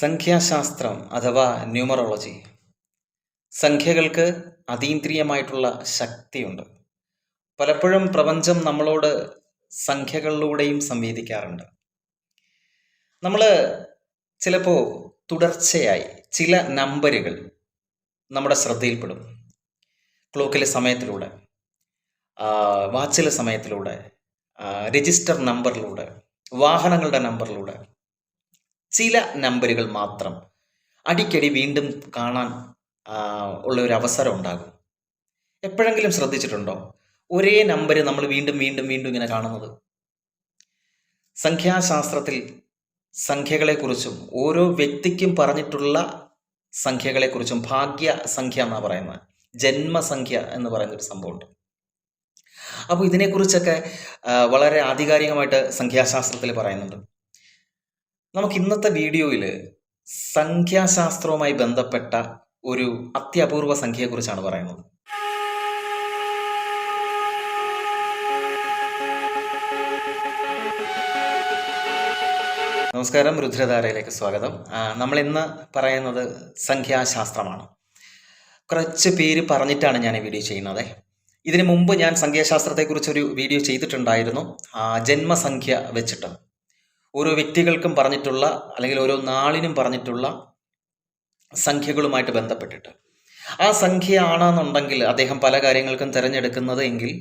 സംഖ്യാശാസ്ത്രം അഥവാ ന്യൂമറോളജി. സംഖ്യകൾക്ക് അതീന്ദ്രിയമായിട്ടുള്ള ശക്തിയുണ്ട്. പലപ്പോഴും പ്രപഞ്ചം നമ്മളോട് സംഖ്യകളിലൂടെയും സംവേദിക്കാറുണ്ട്. നമ്മൾ ചിലപ്പോൾ തുടർച്ചയായി ചില നമ്പറുകൾ നമ്മുടെ ശ്രദ്ധയിൽപ്പെടും. ക്ലോക്കിലെ സമയത്തിലൂടെ വാച്ചിലെ സമയത്തിലൂടെ രജിസ്റ്റർ നമ്പറിലൂടെ വാഹനങ്ങളുടെ നമ്പറിലൂടെ. ചില നമ്പറുകൾ മാത്രം അടിക്കടി വീണ്ടും കാണാൻ ഉള്ള ഒരു അവസരം ഉണ്ടാകും. എപ്പോഴെങ്കിലും ശ്രദ്ധിച്ചിട്ടുണ്ടോ? ഒരേ നമ്പർ നമ്മൾ വീണ്ടും വീണ്ടും വീണ്ടും ഇങ്ങനെ കാണുന്നത്. സംഖ്യാശാസ്ത്രത്തിൽ സംഖ്യകളെക്കുറിച്ചും ഓരോ വ്യക്തിക്കും പറഞ്ഞിട്ടുള്ള സംഖ്യകളെക്കുറിച്ചും ഭാഗ്യ സംഖ്യ എന്നാണ് പറയുന്നത്. ജന്മസംഖ്യ എന്ന് പറയുന്ന ഒരു സംഭവമുണ്ട്. അപ്പോൾ ഇതിനെക്കുറിച്ചൊക്കെ വളരെ ആധികാരികമായിട്ട് സംഖ്യാശാസ്ത്രത്തിൽ പറയുന്നുണ്ട്. നമുക്ക് ഇന്നത്തെ വീഡിയോയിൽ സംഖ്യാശാസ്ത്രവുമായി ബന്ധപ്പെട്ട ഒരു അത്യപൂർവ സംഖ്യയെക്കുറിച്ചാണ് പറയുന്നത്. നമസ്കാരം രുദ്രധാരയിലേക്ക് സ്വാഗതം. നമ്മൾ ഇന്ന് പറയുന്നത് സംഖ്യാശാസ്ത്രമാണ്. കുറച്ച് പേര് പറഞ്ഞിട്ടാണ് ഞാൻ ഈ വീഡിയോ ചെയ്യുന്നത്. ഇതിനു മുമ്പ് ഞാൻ സംഖ്യാശാസ്ത്രത്തെക്കുറിച്ചൊരു വീഡിയോ ചെയ്തിട്ടുണ്ടായിരുന്നു. ജന്മസംഖ്യ വെച്ചിട്ട്. ഓരോ വ്യക്തികൾക്കും പറഞ്ഞിട്ടുള്ള അല്ലെങ്കിൽ ഓരോ നാളിനും പറഞ്ഞിട്ടുള്ള സംഖ്യകളുമായിട്ട് ബന്ധപ്പെട്ടിട്ട്. ആ സംഖ്യ ആണെന്നുണ്ടെങ്കിൽ അദ്ദേഹം പല കാര്യങ്ങൾക്കും തിരഞ്ഞെടുക്കുന്നത് എങ്കിൽ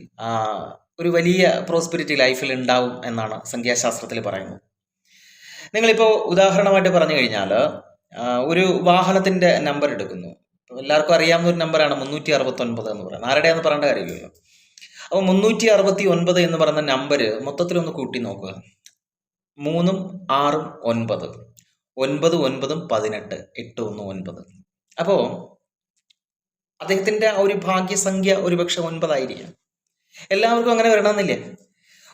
ഒരു വലിയ പ്രോസ്പിരിറ്റി ലൈഫിൽ ഉണ്ടാവും എന്നാണ് സംഖ്യാശാസ്ത്രത്തിൽ പറയുന്നത്. നിങ്ങളിപ്പോൾ ഉദാഹരണമായിട്ട് പറഞ്ഞു കഴിഞ്ഞാൽ ഒരു വാഹനത്തിന്റെ നമ്പർ എടുക്കുന്നു. എല്ലാവർക്കും അറിയാവുന്ന ഒരു നമ്പറാണ് മുന്നൂറ്റി അറുപത്തി ഒൻപത് എന്ന് പറയുന്നത്. ആരുടെയാന്ന് പറയേണ്ട കാര്യമില്ലല്ലോ. അപ്പോൾ മുന്നൂറ്റി അറുപത്തി ഒൻപത് എന്ന് പറയുന്ന നമ്പർ മൊത്തത്തിലൊന്ന് കൂട്ടി നോക്കുക. മൂന്നും ആറും ഒൻപത്. ഒൻപത് ഒൻപതും പതിനെട്ട് എട്ട് ഒന്ന് ഒൻപത്. അപ്പോൾ അദ്ദേഹത്തിന്റെ ആ ഒരു ഭാഗ്യസംഖ്യ ഒരുപക്ഷെ ഒൻപതായിരിക്കാം. എല്ലാവർക്കും അങ്ങനെ വരണമെന്നില്ല?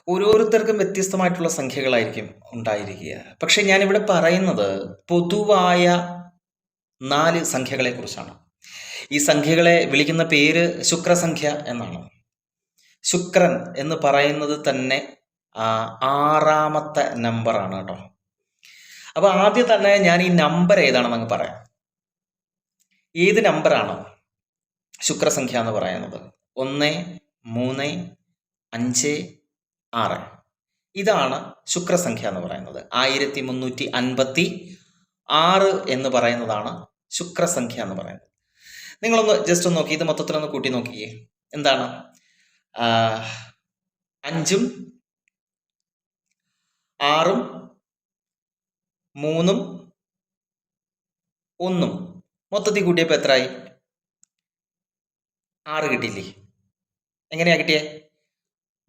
ഓരോരുത്തർക്കും വ്യത്യസ്തമായിട്ടുള്ള സംഖ്യകളായിരിക്കും ഉണ്ടായിരിക്കുക. പക്ഷെ ഞാനിവിടെ പറയുന്നത് പൊതുവായ നാല് സംഖ്യകളെ കുറിച്ചാണ് ഈ സംഖ്യകളെ വിളിക്കുന്ന പേര് ശുക്രസംഖ്യ എന്നാണ്. ശുക്രൻ എന്ന് പറയുന്നത് തന്നെ ആറാമത്തെ നമ്പറാണ് കേട്ടോ. അപ്പൊ ആദ്യം തന്നെ ഞാൻ ഈ നമ്പർ ഏതാണെന്ന് അങ്ങ് പറയാം. ഏത് നമ്പറാണ് ശുക്രസംഖ്യ എന്ന് പറയുന്നത്? ഒന്ന് മൂന്ന് അഞ്ച് ആറ്. ഇതാണ് ശുക്രസംഖ്യ എന്ന് പറയുന്നത്. ആയിരത്തി മുന്നൂറ്റി അൻപത്തി ആറ് എന്ന് പറയുന്നതാണ് ശുക്രസംഖ്യ എന്ന് പറയുന്നത്. നിങ്ങളൊന്ന് ജസ്റ്റ് ഒന്ന് നോക്കി. ഇത് മൊത്തത്തിലൊന്ന് കൂട്ടി നോക്കിയേ. എന്താണ്? അഞ്ചും ആറും മൂന്നും ഒന്നും. മൊത്തത്തിൽ കൂട്ടിയപ്പോൾ എത്രയായി ആറ് കിട്ടിയില്ലേ? എങ്ങനെയാ കിട്ടിയേ?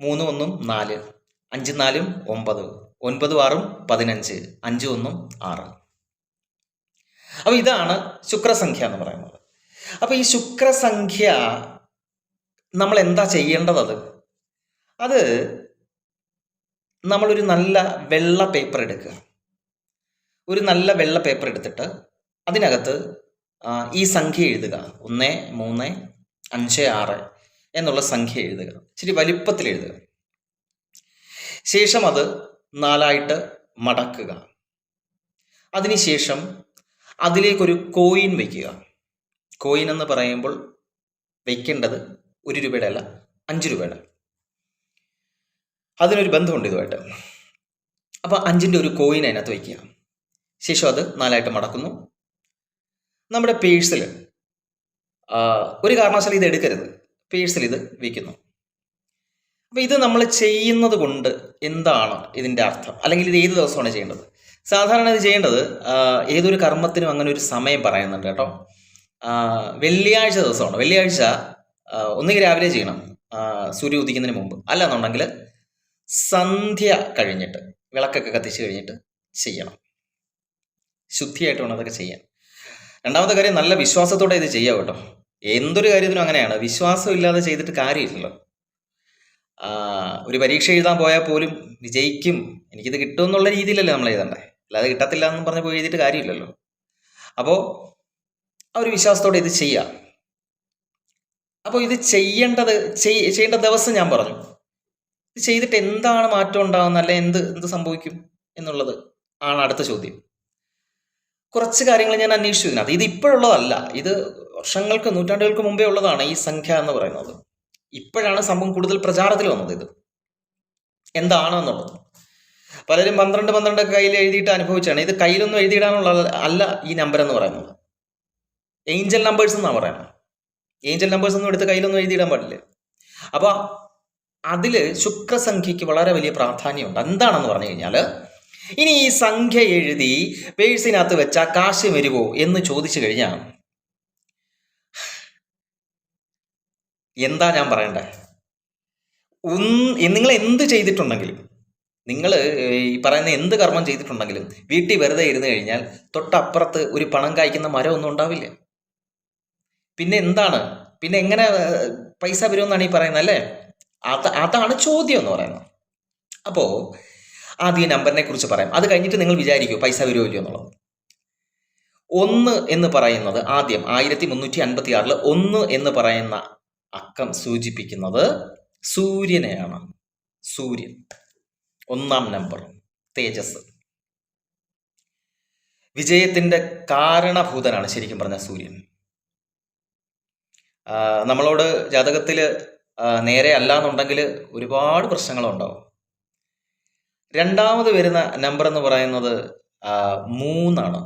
മൂന്ന് ഒന്നും നാല്. അഞ്ച് നാലും ഒമ്പത്. ഒൻപതും ആറും പതിനഞ്ച്. അഞ്ച് ഒന്നും ആറ്. അപ്പോൾ ഇതാണ് ശുക്രസംഖ്യ എന്ന് പറയുന്നത്. അപ്പോൾ ഈ ശുക്രസംഖ്യ നമ്മൾ എന്താ ചെയ്യേണ്ടത് അത്? അത് നമ്മളൊരു നല്ല വെള്ള പേപ്പർ എടുക്കുക. ഒരു നല്ല വെള്ള പേപ്പർ എടുത്തിട്ട് അതിനകത്ത് ഈ സംഖ്യ എഴുതുക. ഒന്ന് മൂന്ന് അഞ്ച് ആറ് എന്നുള്ള സംഖ്യ എഴുതുക. ഇച്ചിരി വലിപ്പത്തിൽ എഴുതുക. ശേഷം അത് നാലായിട്ട് മടക്കുക. അതിനുശേഷം അതിലേക്കൊരു കോയിൻ വയ്ക്കുക കോയിൻ എന്ന് പറയുമ്പോൾ വയ്ക്കേണ്ടത് ഒരു രൂപയുടെ അല്ല അഞ്ച് രൂപയുടെ. അതിനൊരു ബന്ധമുണ്ട് ഇതുമായിട്ട്. അപ്പോൾ അഞ്ചിന്റെ ഒരു കോയിൻ അതിനകത്ത് വയ്ക്കുക. ശേഷം അത് നാലായിട്ട് മടക്കുന്നു. നമ്മുടെ പേഴ്സിൽ ഒരു കാരണവശാലും ഇത് എടുക്കരുത്. പേഴ്സിൽ ഇത് വയ്ക്കുന്നു. അപ്പോൾ ഇത് നമ്മൾ ചെയ്യുന്നത് കൊണ്ട് എന്താണ് ഇതിന്റെ അർത്ഥം? അല്ലെങ്കിൽ ഇത് ഏത് ദിവസമാണ് ചെയ്യേണ്ടത്? സാധാരണ ഇത് ചെയ്യേണ്ടത് ഏതൊരു കർമ്മത്തിനും അങ്ങനെ ഒരു സമയം പറയുന്നുണ്ട് കേട്ടോ. വെള്ളിയാഴ്ച ദിവസമാണ്. വെള്ളിയാഴ്ച ഒന്നുകിൽ രാവിലെ ചെയ്യണം. സൂര്യ ഉദിക്കുന്നതിന് മുമ്പ്. അല്ലെന്നുണ്ടെങ്കിൽ സന്ധ്യ കഴിഞ്ഞിട്ട് വിളക്കൊക്കെ കത്തിച്ച് കഴിഞ്ഞിട്ട് ചെയ്യണം. ശുദ്ധിയായിട്ട് വേണം അതൊക്കെ ചെയ്യാൻ. രണ്ടാമത്തെ കാര്യം നല്ല വിശ്വാസത്തോടെ ഇത് ചെയ്യാം കേട്ടോ. എന്തൊരു കാര്യത്തിനും അങ്ങനെയാണ്. വിശ്വാസം ഇല്ലാതെ ചെയ്തിട്ട് കാര്യമില്ലല്ലോ. ഒരു പരീക്ഷ എഴുതാൻ പോയാൽ പോലും വിജയിക്കും. എനിക്കിത് കിട്ടും എന്നുള്ള രീതിയിലല്ലേ നമ്മൾ എഴുതണ്ടേ? അല്ലാതെ കിട്ടത്തില്ല എന്ന് പറഞ്ഞ് പോയി എഴുതിയിട്ട് കാര്യമില്ലല്ലോ. അപ്പോൾ ആ ഒരു വിശ്വാസത്തോടെ ഇത് ചെയ്യാം. അപ്പോൾ ഇത് ചെയ്യേണ്ടത് ചെയ്യേണ്ട ദിവസം ഞാൻ പറഞ്ഞു. ചെയ്തിട്ട് എന്താണ് മാറ്റം ഉണ്ടാകുന്നത് അല്ലെ എന്ത് എന്ത് സംഭവിക്കും എന്നുള്ളത് ആണ് അടുത്ത ചോദ്യം. കുറച്ച് കാര്യങ്ങൾ ഞാൻ അന്വേഷിച്ചു. ഇതിനകത്ത് ഇത് ഇപ്പോഴുള്ളതല്ല. ഇത് വർഷങ്ങൾക്ക് നൂറ്റാണ്ടുകൾക്ക് മുമ്പേ ഉള്ളതാണ് ഈ സംഖ്യ എന്ന് പറയുന്നത്. ഇപ്പോഴാണ് സംഭവം കൂടുതൽ പ്രചാരത്തിൽ വന്നത് ഇത്. എന്താണ് എന്നുള്ളത്. പലരും പന്ത്രണ്ട് പന്ത്രണ്ട് കയ്യിൽ എഴുതിയിട്ട് അനുഭവിച്ചാണ്. ഇത് കയ്യിലൊന്നും എഴുതിയിടാനുള്ള അല്ല ഈ നമ്പർ എന്ന് പറയുന്നത്. ഏഞ്ചൽ നമ്പേഴ്സ് എന്നാണ് പറയുന്നത്. ഏഞ്ചൽ നമ്പേഴ്സ് ഒന്നും എടുത്ത് കയ്യിലൊന്നും എഴുതിയിടാൻ പാടില്ല? അപ്പോൾ അതിൽ ശുക്രസംഖ്യയ്ക്ക് വളരെ വലിയ പ്രാധാന്യമുണ്ട്. എന്താണെന്ന് പറഞ്ഞു കഴിഞ്ഞാൽ ഇനി ഈ സംഖ്യ എഴുതി പേഴ്സിനകത്ത് വെച്ചാൽ കാശ് വരുമോ എന്ന് ചോദിച്ചു കഴിഞ്ഞാൽ എന്താ ഞാൻ പറയണ്ടേ? നിങ്ങൾ എന്ത് ചെയ്തിട്ടുണ്ടെങ്കിലും നിങ്ങൾ ഈ പറയുന്ന എന്ത് കർമ്മം ചെയ്തിട്ടുണ്ടെങ്കിലും വീട്ടിൽ വെറുതെ ഇരുന്ന് കഴിഞ്ഞാൽ തൊട്ടപ്പുറത്ത് ഒരു പണം കായ്ക്കുന്ന മരം ഒന്നും ഉണ്ടാവില്ല. പിന്നെ എന്താണ്? പിന്നെ എങ്ങനെ പൈസ വരുമെന്നാണ് ഈ പറയുന്നത് അല്ലേ? അത് അതാണ് ചോദ്യം എന്ന് പറയുന്നത്. അപ്പോൾ ആദ്യം നമ്പറിനെ കുറിച്ച് പറയാം. അത് കഴിഞ്ഞിട്ട് നിങ്ങൾ വിചാരിക്കൂ പൈസ വരുമോ ഇല്ലയോ എന്നുള്ളത്. ഒന്ന് എന്ന് പറയുന്നത് ആദ്യം ആയിരത്തി മുന്നൂറ്റി അൻപത്തി ആറിൽ ഒന്ന് എന്ന് പറയുന്ന അക്കം സൂചിപ്പിക്കുന്നത് സൂര്യനെയാണ്. സൂര്യൻ. ഒന്നാം നമ്പർ തേജസ്. വിജയത്തിന്റെ കാരണഭൂതനാണ് ശരിക്കും പറഞ്ഞ സൂര്യൻ. നമ്മളോട് ജാതകത്തിൽ നേരെ അല്ല എന്നുണ്ടെങ്കിൽ ഒരുപാട് പ്രശ്നങ്ങളുണ്ടാവും. രണ്ടാമത് വരുന്ന നമ്പർ എന്ന് പറയുന്നത് മൂന്നാണ്.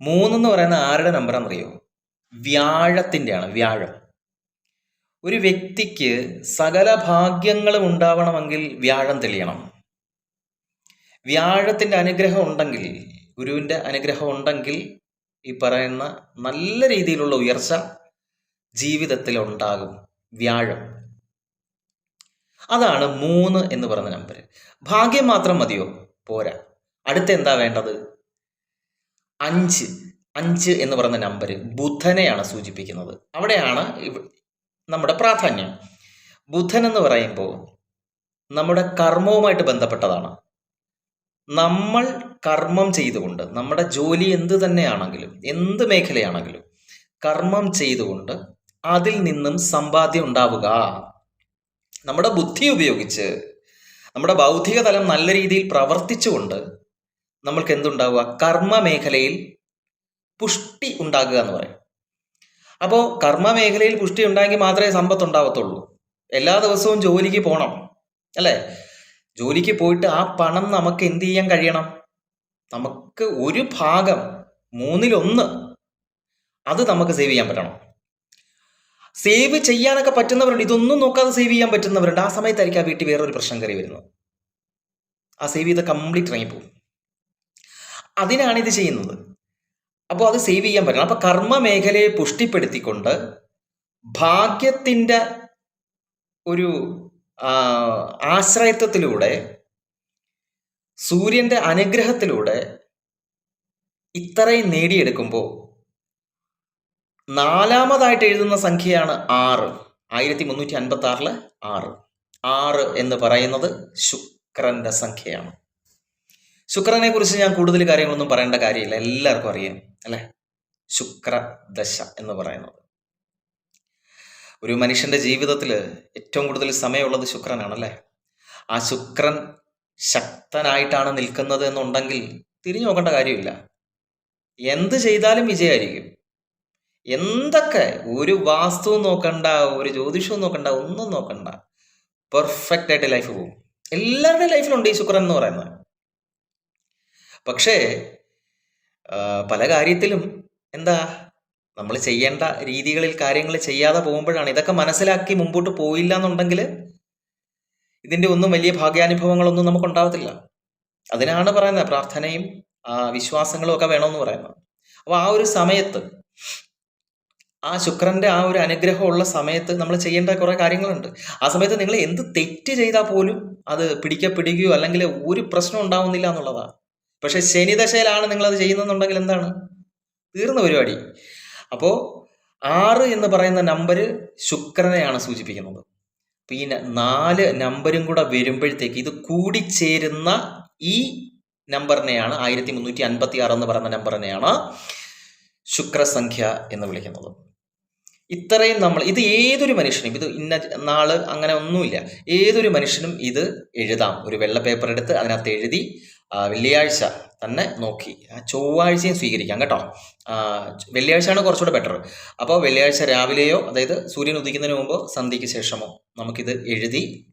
മൂന്നെന്ന് പറയുന്ന ആരുടെ നമ്പർ എന്നറിയോ വ്യാഴത്തിന്റെയാണ് വ്യാഴം. ഒരു വ്യക്തിക്ക് സകല ഭാഗ്യങ്ങളും ഉണ്ടാവണമെങ്കിൽ വ്യാഴം തെളിയണം. വ്യാഴത്തിന്റെ അനുഗ്രഹം ഉണ്ടെങ്കിൽ ഗുരുവിന്റെ അനുഗ്രഹം ഉണ്ടെങ്കിൽ ഈ പറയുന്ന നല്ല രീതിയിലുള്ള ഉയർച്ച ജീവിതത്തിൽ ഉണ്ടാകും വ്യാഴം. അതാണ് മൂന്ന് എന്ന് പറഞ്ഞ നമ്പർ ഭാഗ്യം മാത്രം മതിയോ? പോരാ. അടുത്ത എന്താ വേണ്ടത്? അഞ്ച്. അഞ്ച് എന്ന് പറയുന്ന നമ്പർ ബുധനെയാണ് സൂചിപ്പിക്കുന്നത്. അവിടെയാണ് നമ്മുടെ പ്രാധാന്യം. ബുധൻ എന്ന് പറയുമ്പോൾ നമ്മുടെ കർമ്മവുമായിട്ട് ബന്ധപ്പെട്ടതാണ്. നമ്മൾ കർമ്മം ചെയ്തുകൊണ്ട് നമ്മുടെ ജോലി എന്ത് തന്നെയാണെങ്കിലും എന്ത് മേഖലയാണെങ്കിലും കർമ്മം ചെയ്തുകൊണ്ട് അതിൽ നിന്നും സമ്പാദ്യം ഉണ്ടാവുക. നമ്മുടെ ബുദ്ധി ഉപയോഗിച്ച് നമ്മുടെ ബൗദ്ധിക തലം നല്ല രീതിയിൽ പ്രവർത്തിച്ചുകൊണ്ട് നമ്മൾക്ക് എന്തുണ്ടാവുക? കർമ്മ മേഖലയിൽ പുഷ്ടി ഉണ്ടാകുക എന്ന് പറയും. അപ്പോൾ കർമ്മ മേഖലയിൽ പുഷ്ടി ഉണ്ടായെങ്കിൽ മാത്രമേ സമ്പത്ത് ഉണ്ടാവത്തുള്ളൂ. എല്ലാ ദിവസവും ജോലിക്ക് പോകണം അല്ലേ? ജോലിക്ക് പോയിട്ട് ആ പണം നമുക്ക് എന്ത് ചെയ്യാൻ കഴിയണം? നമുക്ക് ഒരു ഭാഗം മൂന്നിലൊന്ന് അത് നമുക്ക് സേവ് ചെയ്യാൻ പറ്റണം. സേവ് ചെയ്യാനൊക്കെ പറ്റുന്നവരുണ്ട്. ഇതൊന്നും നോക്കാതെ സേവ് ചെയ്യാൻ പറ്റുന്നവരുണ്ട്. ആ സമയത്തായിരിക്കും ആ വീട്ടിൽ വേറൊരു പ്രശ്നം കയറി വരുന്നത്. ആ സേവ് ചെയ്ത് കംപ്ലീറ്റ് ഇറങ്ങിപ്പോവും അതിനാണ് ഇത് ചെയ്യുന്നത്. അപ്പോൾ അത് സേവ് ചെയ്യാൻ പറ്റണം. അപ്പോൾ കർമ്മ മേഖലയെ പുഷ്ടിപ്പെടുത്തിക്കൊണ്ട് ഭാഗ്യത്തിന്റെ ഒരു ആശ്രയത്വത്തിലൂടെ സൂര്യന്റെ അനുഗ്രഹത്തിലൂടെ ഇത്രയും നേടിയെടുക്കുമ്പോൾ നാലാമതായിട്ട് എഴുതുന്ന സംഖ്യയാണ് ആറ്. ആയിരത്തി മുന്നൂറ്റി അൻപത്തി ആറിൽ ആറ്. ആറ് എന്ന് പറയുന്നത് ശുക്രന്റെ സംഖ്യയാണ്. ശുക്രനെ കുറിച്ച് ഞാൻ കൂടുതൽ കാര്യങ്ങളൊന്നും പറയേണ്ട കാര്യമില്ല. എല്ലാവർക്കും അറിയാം അല്ലെ? ശുക്രദശ എന്ന് പറയുന്നത്. ഒരു മനുഷ്യന്റെ ജീവിതത്തിൽ ഏറ്റവും കൂടുതൽ സമയമുള്ളത് ശുക്രനാണ് അല്ലേ? ആ ശുക്രൻ ശക്തനായിട്ടാണ് നിൽക്കുന്നത് എന്നുണ്ടെങ്കിൽ തിരിഞ്ഞു നോക്കേണ്ട കാര്യമില്ല. എന്ത് ചെയ്താലും വിജയമായിരിക്കും എന്തൊക്കെ ഒരു വാസ്തു നോക്കണ്ട ഒരു ജ്യോതിഷവും നോക്കണ്ട ഒന്നും നോക്കണ്ട. പെർഫെക്റ്റ് ആയിട്ട് ലൈഫ് പോകും എല്ലാവരുടെയും ലൈഫിലുണ്ട് ഈ ശുക്രൻ എന്ന് പറയുന്നത്. പക്ഷേ പല കാര്യത്തിലും എന്താ നമ്മൾ ചെയ്യേണ്ട രീതികളിൽ കാര്യങ്ങൾ ചെയ്യാതെ പോകുമ്പോഴാണ് ഇതൊക്കെ മനസ്സിലാക്കി മുമ്പോട്ട് പോയില്ല എന്നുണ്ടെങ്കിൽ ഇതിന്റെ ഒന്നും വലിയ ഭാഗ്യാനുഭവങ്ങളൊന്നും നമുക്ക് ഉണ്ടാവത്തില്ല. അതിനാണ് പറയുന്നത് പ്രാർത്ഥനയും വിശ്വാസങ്ങളും ഒക്കെ വേണമെന്ന് പറയുന്നത്. അപ്പോൾ ആ ഒരു സമയത്ത് ആ ശുക്രന്റെ ആ ഒരു അനുഗ്രഹം ഉള്ള സമയത്ത് നമ്മൾ ചെയ്യേണ്ട കുറെ കാര്യങ്ങളുണ്ട്. ആ സമയത്ത് നിങ്ങൾ എന്ത് തെറ്റ് ചെയ്താൽ പോലും അത് പിടിക്കപ്പെടുകയോ അല്ലെങ്കിൽ ഒരു പ്രശ്നം ഉണ്ടാവുന്നില്ല എന്നുള്ളതാണ് പക്ഷെ ശനിദശയിലാണ് നിങ്ങൾ അത് ചെയ്യുന്നുണ്ടെങ്കിൽ എന്താണ്? തീർന്ന പരിപാടി. അപ്പോൾ ആറ് എന്ന് പറയുന്ന നമ്പർ ശുക്രനെയാണ് സൂചിപ്പിക്കുന്നത്. ഈ നാല് നമ്പരും കൂടെ വരുമ്പോഴത്തേക്ക് ഇത് കൂടിച്ചേരുന്ന ഈ നമ്പറിനെയാണ് ആയിരത്തി മുന്നൂറ്റി അൻപത്തി ആറ് എന്ന് പറയുന്ന നമ്പറിനെയാണ് ശുക്രസംഖ്യ എന്ന് വിളിക്കുന്നത്. ഇത്രയും നമ്മൾ ഇത് ഏതൊരു മനുഷ്യനും ഇത് ഇന്ന നാൾ അങ്ങനെ ഒന്നുമില്ല. ഏതൊരു മനുഷ്യനും ഇത് എഴുതാം. ഒരു വെള്ള പേപ്പർ എടുത്ത് അതിനകത്ത് എഴുതി വെള്ളിയാഴ്ച തന്നെ നോക്കി. ചൊവ്വാഴ്ചയും സ്വീകരിക്കാം കേട്ടോ. വെള്ളിയാഴ്ചയാണ് കുറച്ചുകൂടെ ബെറ്റർ അപ്പോൾ വെള്ളിയാഴ്ച രാവിലെയോ അതായത് സൂര്യൻ ഉദിക്കുന്നതിന് മുമ്പോ സന്ധ്യയ്ക്ക് ശേഷമോ നമുക്കിത് എഴുതി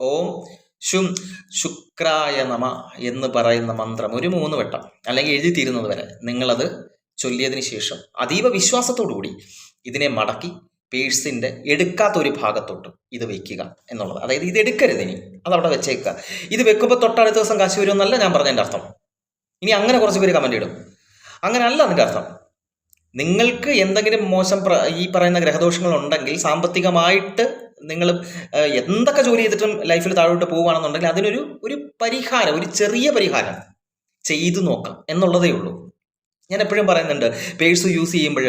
ഓം ശും ശുക്രായ നമ എന്ന് പറയുന്ന മന്ത്രം ഒരു മൂന്ന് വട്ടം അല്ലെങ്കിൽ എഴുതി തീരുന്നത് വരെ നിങ്ങളത് ചൊല്ലിയതിന് ശേഷം അതീവ വിശ്വാസത്തോടു കൂടി ഇതിനെ മടക്കി പേഴ്സിന്റെ എടുക്കാത്ത ഒരു ഭാഗത്തോട്ട് ഇത് വെക്കുക എന്നുള്ളത്. അതായത് ഇത് എടുക്കരുത് ഇനി. അതവിടെ വെച്ചേക്കുക. ഇത് വെക്കുമ്പോൾ തൊട്ടടുത്ത ദിവസം കാശ് വരുമെന്നല്ല ഞാൻ പറഞ്ഞതിന്റെ അർത്ഥം. ഇനി അങ്ങനെ കുറച്ച് പേര് കമന്റ് ഇടും. അങ്ങനെ അല്ല അതിന്റെ അർത്ഥം. നിങ്ങൾക്ക് എന്തെങ്കിലും മോശം ഈ പറയുന്ന ഗ്രഹദോഷങ്ങൾ ഉണ്ടെങ്കിൽ സാമ്പത്തികമായിട്ട് നിങ്ങൾ എന്തൊക്കെ ജോലി ചെയ്തിട്ടും ലൈഫിൽ താഴോട്ട് പോവുകയാണെന്നുണ്ടെങ്കിൽ അതിനൊരു ഒരു പരിഹാരം ഒരു ചെറിയ പരിഹാരം ചെയ്തു നോക്കാം എന്നുള്ളതേ ഉള്ളൂ. ഞാൻ എപ്പോഴും പറയുന്നുണ്ട് പേഴ്സ് യൂസ് ചെയ്യുമ്പോൾ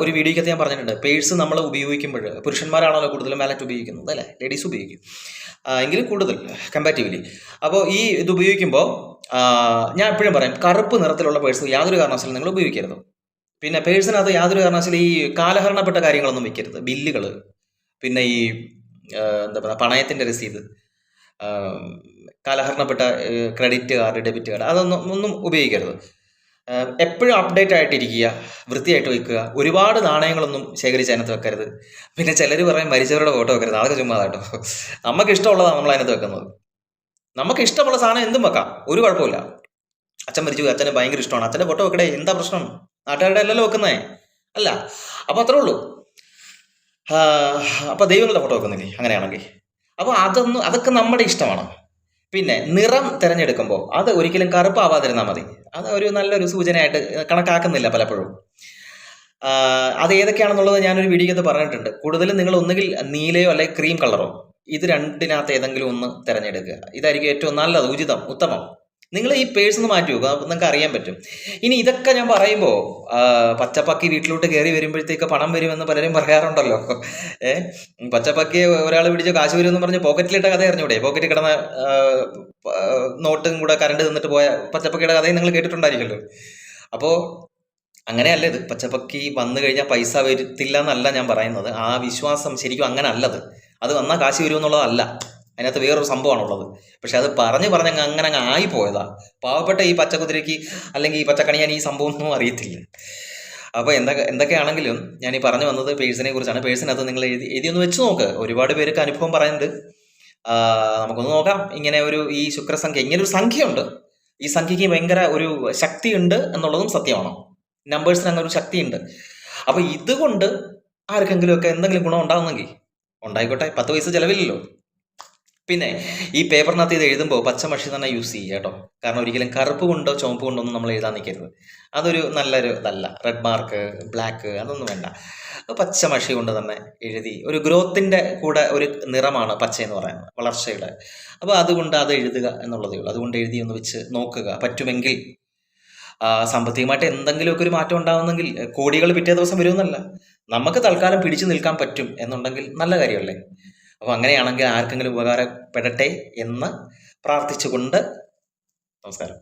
ഒരു വീഡിയോക്കകത്ത് ഞാൻ പറഞ്ഞിട്ടുണ്ട് പേഴ്സ് നമ്മൾ ഉപയോഗിക്കുമ്പോൾ പുരുഷന്മാരാണല്ലോ കൂടുതലും വാലറ്റ് ഉപയോഗിക്കുന്നത് അല്ലേ? ലേഡീസ് ഉപയോഗിക്കും. എങ്കിലും കൂടുതൽ കമ്പാറ്റീവ്ലി അപ്പോൾ ഈ ഇത് ഉപയോഗിക്കുമ്പോൾ ഞാൻ എപ്പോഴും പറയും കറുപ്പ് നിറത്തിലുള്ള പേഴ്സ് യാതൊരു കാരണവശാലും നിങ്ങൾ ഉപയോഗിക്കരുത്. പിന്നെ പേഴ്സിനകത്ത് യാതൊരു കാരണവശാലും ഈ കാലഹരണപ്പെട്ട കാര്യങ്ങളൊന്നും വെക്കരുത്. ബില്ലുകൾ പിന്നെ ഈ എന്താ പറയുക പണയത്തിന്റെ രസീത് കാലഹരണപ്പെട്ട ക്രെഡിറ്റ് കാർഡ് ഡെബിറ്റ് കാർഡ് അതൊന്നും ഒന്നും ഉപയോഗിക്കരുത്. എപ്പോഴും അപ്ഡേറ്റ് ആയിട്ടിരിക്കുക വൃത്തിയായിട്ട് വയ്ക്കുക ഒരുപാട് നാണയങ്ങളൊന്നും ശേഖരിച്ച് അതിനകത്ത് വെക്കരുത്. പിന്നെ ചിലർ പറയും മരിച്ചവരുടെ ഫോട്ടോ വെക്കരുത്. അതൊക്കെ ചുമ്മാ കേട്ടോ നമുക്ക് ഇഷ്ടമുള്ളതാണ് നമ്മൾ അതിനകത്ത് വെക്കുന്നത്. നമുക്ക് ഇഷ്ടമുള്ള സാധനം എന്തും വെക്കാം. ഒരു കുഴപ്പമില്ല. അച്ഛൻ മരിച്ചു പോയി. അച്ഛനെ ഭയങ്കര ഇഷ്ടമാണ്. അച്ഛന്റെ ഫോട്ടോ വെക്കടേ എന്താ പ്രശ്നം? നാട്ടുകാരുടെ അല്ലല്ലോ വെക്കുന്നേ. അല്ല. അപ്പോൾ അത്രേ ഉള്ളൂ. അപ്പോൾ ദൈവങ്ങളുടെ ഫോട്ടോ വെക്കുന്നില്ലേ? അങ്ങനെയാണെങ്കിൽ. അപ്പോൾ അതൊന്നും അതൊക്കെ നമ്മുടെ ഇഷ്ടമാണ്. പിന്നെ നിറം തിരഞ്ഞെടുക്കുമ്പോൾ അത് ഒരിക്കലും കറുപ്പാവാതിരുന്നാൽ മതി. അത് ഒരു നല്ലൊരു സൂചനയായിട്ട് കണക്കാക്കുന്നില്ല പലപ്പോഴും. അത് ഏതൊക്കെയാണെന്നുള്ളത് ഞാനൊരു വീഡിയോ പറഞ്ഞിട്ടുണ്ട്. കൂടുതലും നിങ്ങൾ ഒന്നുകിൽ നീലയോ അല്ലെങ്കിൽ ക്രീം കളറോ ഇത് രണ്ടിനകത്ത് ഏതെങ്കിലും ഒന്ന് തിരഞ്ഞെടുക്കുക. ഇതായിരിക്കും ഏറ്റവും നല്ലത് ഉചിതം ഉത്തമം. നിങ്ങൾ ഈ പേഴ്സ് ഒന്ന് മാറ്റി വെക്കുക നിങ്ങൾക്ക് അറിയാൻ പറ്റും. ഇനി ഇതൊക്കെ ഞാൻ പറയുമ്പോൾ പച്ചപ്പക്കി വീട്ടിലോട്ട് കയറി വരുമ്പോഴത്തേക്ക് പണം വരുമെന്ന് പലരും പറയാറുണ്ടല്ലോ. ഏ? പച്ചപ്പക്കി ഒരാൾ പിടിച്ച് കാശ് വരുമെന്ന് പറഞ്ഞ് പോക്കറ്റിലിട്ട കഥ അറിഞ്ഞൂടെ? പോക്കറ്റിൽ കിടന്ന നോട്ടും കൂടെ കറണ്ട് തിന്നിട്ട് പോയ പച്ചപ്പക്കിയുടെ കഥയും നിങ്ങൾ കേട്ടിട്ടുണ്ടായിരിക്കുമല്ലോ അപ്പോൾ അങ്ങനെയല്ല ഇത്. പച്ചപ്പക്കി വന്നു കഴിഞ്ഞാൽ പൈസ വരുത്തില്ല എന്നല്ല ഞാൻ പറയുന്നത്. ആ വിശ്വാസം ശരിക്കും അങ്ങനെ അല്ലത് അത് വന്നാൽ കാശ് വരുമെന്നുള്ളതല്ല. അതിനകത്ത് വേറൊരു സംഭവമാണുള്ളത്. പക്ഷെ അത് പറഞ്ഞു പറഞ്ഞ അങ്ങ് അങ്ങനെ അങ്ങ് ആയിപ്പോയതാ. പാവപ്പെട്ട ഈ പച്ചക്കുതിരയ്ക്ക് അല്ലെങ്കിൽ ഈ പച്ചക്കണിയാൻ ഈ സംഭവം ഒന്നും അറിയത്തില്ല. അപ്പോൾ എന്തൊക്കെ എന്തൊക്കെയാണെങ്കിലും ഞാൻ ഈ പറഞ്ഞു വന്നത് പേഴ്സിനെ കുറിച്ചാണ്. പേഴ്സിനകത്ത് നിങ്ങൾ എഴുതി എഴുതി ഒന്ന് വെച്ച് നോക്ക്. ഒരുപാട് പേർക്ക് അനുഭവം പറയുന്നുണ്ട് ആ, നമുക്കൊന്ന് നോക്കാം. ഇങ്ങനെ ഒരു ഈ ശുക്രസംഖ്യ ഇങ്ങനെ ഒരു സംഖ്യയുണ്ട്. ഈ സംഖ്യയ്ക്ക് ഭയങ്കര ഒരു ശക്തിയുണ്ട് എന്നുള്ളതും സത്യമാണ്. നമ്പേഴ്സിന് അങ്ങനെ ഒരു ശക്തിയുണ്ട്. അപ്പോൾ ഇതുകൊണ്ട് ആർക്കെങ്കിലുമൊക്കെ എന്തെങ്കിലും ഗുണം ഉണ്ടാവുന്നെങ്കിൽ ഉണ്ടായിക്കോട്ടെ. പത്ത് പൈസ ചിലവില്ലല്ലോ. പിന്നെ ഈ പേപ്പറിനകത്ത് ഇത് എഴുതുമ്പോൾ പച്ചമഷി തന്നെ യൂസ് ചെയ്യുക കേട്ടോ. കാരണം ഒരിക്കലും കറുപ്പ് കൊണ്ടോ ചുവപ്പ് കൊണ്ടോ ഒന്നും നമ്മൾ എഴുതാൻ നിൽക്കരുത്. അതൊരു നല്ലൊരു ഇതല്ല. റെഡ് മാർക്ക് ബ്ലാക്ക് അതൊന്നും വേണ്ട. പച്ച മഷി കൊണ്ട് തന്നെ എഴുതി ഒരു ഗ്രോത്തിന്റെ കൂടെ ഒരു നിറമാണ് പച്ച എന്ന് പറയുന്നത് വളർച്ചയുടെ. അപ്പോൾ അതുകൊണ്ട് അത് എഴുതുക എന്നുള്ളതേ ഉള്ളൂ. അതുകൊണ്ട് എഴുതി ഒന്ന് വെച്ച് നോക്കുക. പറ്റുമെങ്കിൽ സാമ്പത്തികമായിട്ട് എന്തെങ്കിലുമൊക്കെ ഒരു മാറ്റം ഉണ്ടാവുന്നെങ്കിൽ കോടികൾ പിറ്റേ ദിവസം വരുമെന്നല്ല. നമുക്ക് തൽക്കാലം പിടിച്ചു നിൽക്കാൻ പറ്റും എന്നുണ്ടെങ്കിൽ നല്ല കാര്യമല്ലേ? അപ്പോൾ അങ്ങനെയാണെങ്കിൽ ആർക്കെങ്കിലും ഉപകാരപ്പെടട്ടെ എന്ന് പ്രാർത്ഥിച്ചുകൊണ്ട് നമസ്കാരം.